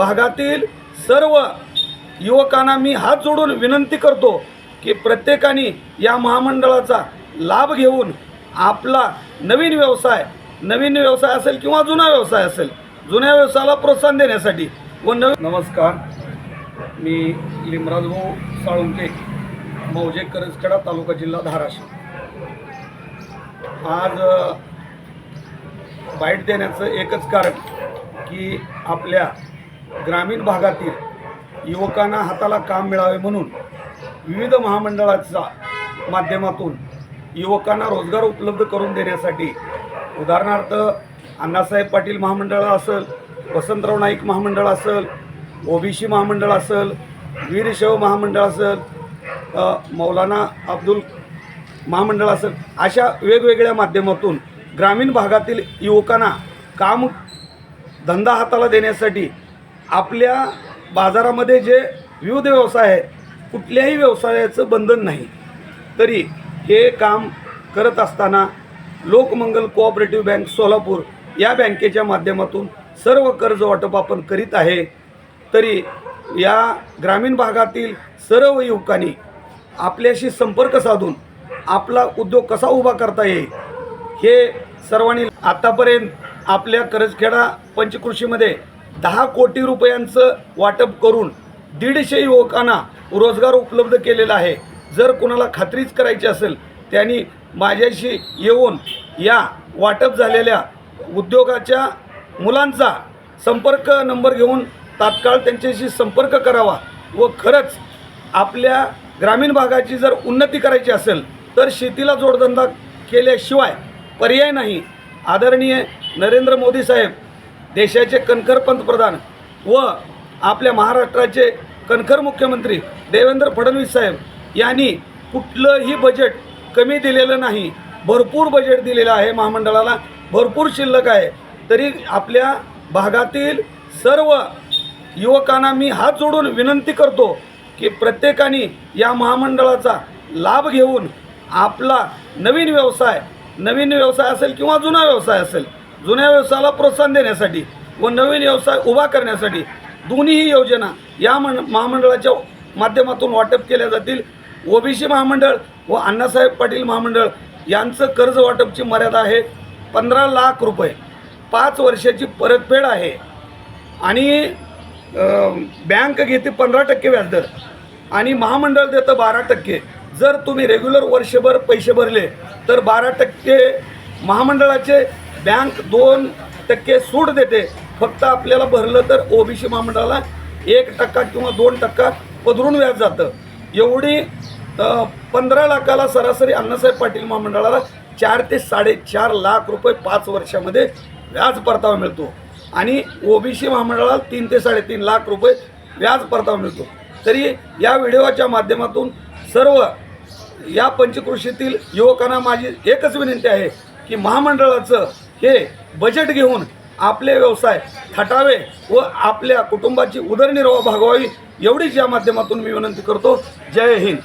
भागातील सर्व युवकांना मी हात जोडून विनंती करतो की प्रत्येकाने या महामंडळाचा लाभ घेऊन आपला नवीन व्यवसाय नवीन व्यवसाय असेल किंवा जुना व्यवसाय असेल जुन्या व्यवसायाला प्रोत्साहन देण्यासाठी व नवीन नमस्कार. मी लिमराजभाऊ साळुंके मौजे करजखेडा तालुका जिल्हा धाराशिव. आज बाईट देण्याचं एकच कारण की आपल्या ग्रामीण भागातील युवकांना हाताला काम मिळावे म्हणून विविध महामंडळाच्या माध्यमातून युवकांना रोजगार उपलब्ध करून देण्यासाठी उदाहरणार्थ अण्णासाहेब पाटील महामंडळ असेल वसंतराव नाईक महामंडळ असेल ओबीसी महामंडळ असेल वीरशैव महामंडळ असेल मौलाना अब्दुल महामंडळ असेल अशा वेगवेगळ्या माध्यमातून ग्रामीण भागातील युवकांना काम धंदा हाताला देण्यासाठी आपल्या बाजारामध्ये जे विविध व्यवसाय आहेत कुठल्याही व्यवसायाचं बंधन नाही. तरी हे काम करत असताना लोकमंगल कोऑपरेटिव्ह बँक सोलापूर या बँकेच्या माध्यमातून सर्व कर्ज वाटप आपण करीत आहे. तरी या ग्रामीण भागातील सर्व युवकांनी आपल्याशी संपर्क साधून आपला उद्योग कसा उभा करता येईल हे सर्वांनी आत्तापर्यंत आपल्या करजखेडा पंचकृषीमध्ये दहा कोटी रुपयांचं वाटप करून दीडशे युवकांना रोजगार उपलब्ध केलेला आहे. जर कोणाला खात्रीच करायची असेल त्यांनी माझ्याशी येऊन या वाटप झालेल्या उद्योगाच्या मुलांचा संपर्क नंबर घेऊन तात्काळ त्यांच्याशी संपर्क करावा व खरंच आपल्या ग्रामीण भागाची जर उन्नती करायची असेल तर शेतीला जोडधंदा केल्याशिवाय पर्याय नाही. आदरणीय नरेंद्र मोदी साहेब देशाचे कणखर पंतप्रधान व आपल्या महाराष्ट्राचे कणखर मुख्यमंत्री देवेंद्र फडणवीस साहेब यांनी कुठलंही बजेट कमी दिलेलं नाही भरपूर बजेट दिलेलं आहे महामंडळाला भरपूर शिल्लक आहे. तरी आपल्या भागातील सर्व युवकांना मी हात जोडून विनंती करतो की प्रत्येकाने या महामंडळाचा लाभ घेऊन आपला नवीन व्यवसाय नवीन व्यवसाय असेल किंवा जुना व्यवसाय असेल जुन्या व्यवसायाला प्रोत्साहन देण्यासाठी व नवीन व्यवसाय उभा करण्यासाठी दोन्हीही योजना या मं महामंडळाच्या माध्यमातून वाटप केल्या जातील. ओबीसी महामंडळ व अण्णासाहेब पाटील महामंडळ यांचं कर्ज वाटपची मर्यादा आहे पंधरा लाख रुपये. पाच वर्षाची परतफेड आहे. आणि बँक घेते पंधरा टक्के व्याजदर. आणि महामंडळ देतं बारा टक्के. जर तुम्ही रेग्युलर वर्षभर पैसे भरले तर बारा टक्के महामंडळाचे बँक दोन टक्के सूट देते. फक्त आपल्याला भरलं तर ओबीसी महामंडळाला एक टक्का किंवा दोन टक्का पदरून व्याज जातं. एवढी पंधरा लाखाला सरासरी अण्णासाहेब पाटील महामंडळाला चार ते साडेचार लाख रुपये पाच वर्षामध्ये व्याज परतावा मिळतो. आणि ओबीसी महामंडळाला तीन ते साडेतीन लाख रुपये व्याज परतावा मिळतो. तरी या व्हिडिओच्या माध्यमातून सर्व या पंचकृषीतील युवकांना माझी एकच विनंती आहे की महामंडळाचं हे बजेट घेऊन आपले व्यवसाय थाटावे व आपल्या कुटुंबाची उदरनिर्वाह भागवावी एवढीच या माध्यमातून मी विनंती करतो. जय हिंद.